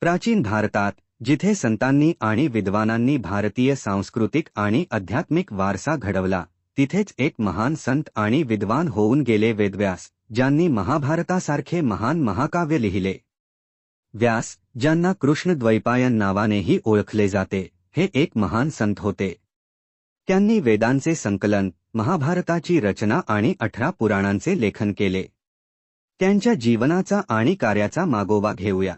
प्राचीन भारतात जिथे संतांनी आणि विद्वानांनी भारतीय सांस्कृतिक आणि आध्यात्मिक वारसा घडवला तिथेच एक महान संत आणि विद्वान होऊन गेले वेदव्यास ज्यांनी महाभारतासारखे महान महाकाव्य लिहिले. व्यास ज्यांना कृष्णद्वैपायन नावानेही ओळखले जाते हे एक महान संत होते. त्यांनी वेदांचे संकलन महाभारताची रचना आणि अठरा पुराणांचे लेखन केले. त्यांच्या जीवनाचा आणि कार्याचा मागोवा घेऊया.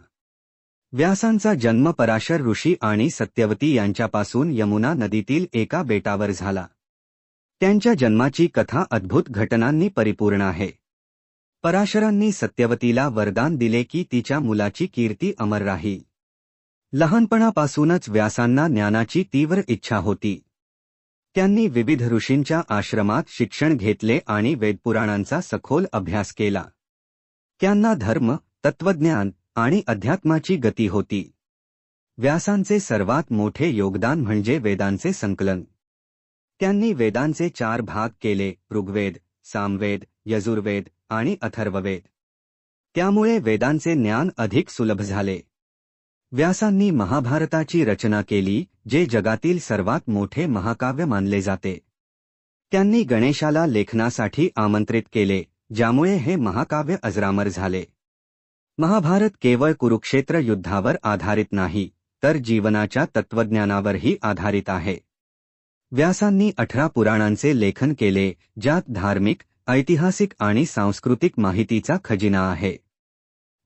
व्यासांचा जन्म पराशर ऋषी आणि सत्यवती यांच्यापासून यमुना नदीतील एका बेटावर झाला. त्यांच्या जन्माची कथा अद्भुत घटनांनी परिपूर्ण आहे. पराशरांनी सत्यवतीला वरदान दिले की तिच्या मुलाची कीर्ती अमर राहील लहानपणापासूनच व्यासांना ज्ञानाची तीव्र इच्छा होती. त्यांनी विविध ऋषींच्या आश्रमात शिक्षण घेतले आणि वेदपुराणांचा सखोल अभ्यास केला. त्यांना धर्म तत्वज्ञान आणि अध्यात्माची गती होती. व्यासांचे सर्वात मोठे योगदान म्हणजे वेदांचे संकलन. त्यांनी वेदांचे चार भाग केले ऋग्वेद सामवेद यजुर्वेद आणि अथर्ववेद. त्यामुळे वेदांचे ज्ञान अधिक सुलभ झाले. व्यासांनी महाभारताची रचना केली जे जगातील सर्वात मोठे महाकाव्य मानले जाते. त्यांनी गणेशाला लेखनासाठी आमंत्रित केले ज्यामुळे हे महाकाव्य अजरामर झाले. महाभारत केवळ कुरुक्षेत्र युद्धावर आधारित नाही तर जीवनाच्या तत्वज्ञानावरही आधारित आहे. व्यासांनी अठरा पुराणांचे लेखन केले ज्यात धार्मिक ऐतिहासिक आणि सांस्कृतिक माहितीचा खजिना आहे.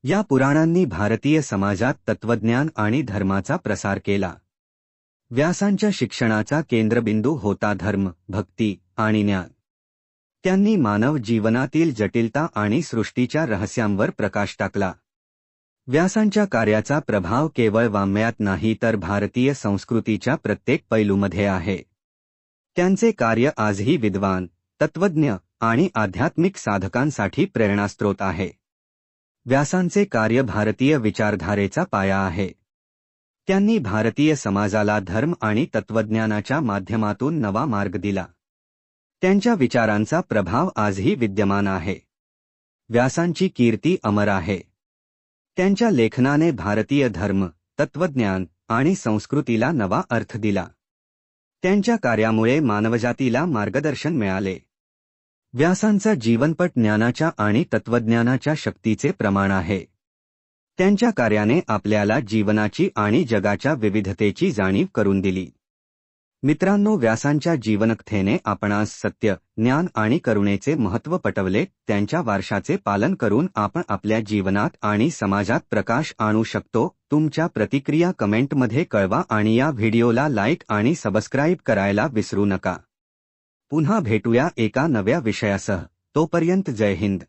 या पुराणांनी भारतीय समाजात तत्वज्ञान आणि धर्माचा प्रसार केला. व्यासांच्या शिक्षणाचा केंद्रबिंदू होता धर्म भक्ती आणि ज्ञान. त्यांनी मानव जीवनातील जटिलता आणि सृष्टीच्या रहस्यांवर प्रकाश टाकला. व्यासांच्या कार्याचा प्रभाव केवळ वाङ्मयात नाही तर भारतीय संस्कृतीच्या प्रत्येक पैलूमध्ये आहे. त्यांचे कार्य आजही विद्वान तत्वज्ञ आणि आध्यात्मिक साधकांसाठी प्रेरणास्त्रोत आहे. व्यासांचे कार्य भारतीय विचारधारेचा पाया आहे. त्यांनी भारतीय समाजाला धर्म आणि तत्वज्ञानाच्या माध्यमातून नवा मार्ग दिला. त्यांच्या विचारांचा प्रभाव आजही विद्यमान आहे. व्यासांची कीर्ती अमर आहे. त्यांच्या लेखनाने भारतीय धर्म तत्वज्ञान आणि संस्कृतीला नवा अर्थ दिला. त्यांच्या कार्यामुळे मानवजातीला मार्गदर्शन मिळाले. व्यासांचा जीवनपट ज्ञानाच्या आणि तत्वज्ञानाच्या शक्तीचे प्रमाण आहे. त्यांच्या कार्याने आपल्याला जीवनाची आणि जगाच्या विविधतेची जाणीव करून दिली. मित्रांनो व्यासांच्या जीवनकथेने आपणास सत्य ज्ञान आणि करुणेचे महत्त्व पटवले. त्यांच्या वारशाचे पालन करून आपण आपल्या जीवनात आणि समाजात प्रकाश आणू शकतो. तुमच्या प्रतिक्रिया कमेंटमध्ये कळवा आणि या व्हिडिओला लाईक आणि सबस्क्राईब करायला विसरू नका. पुन्हा भेटूया एका नव्या विषयासह. तोपर्यंत जय हिंद.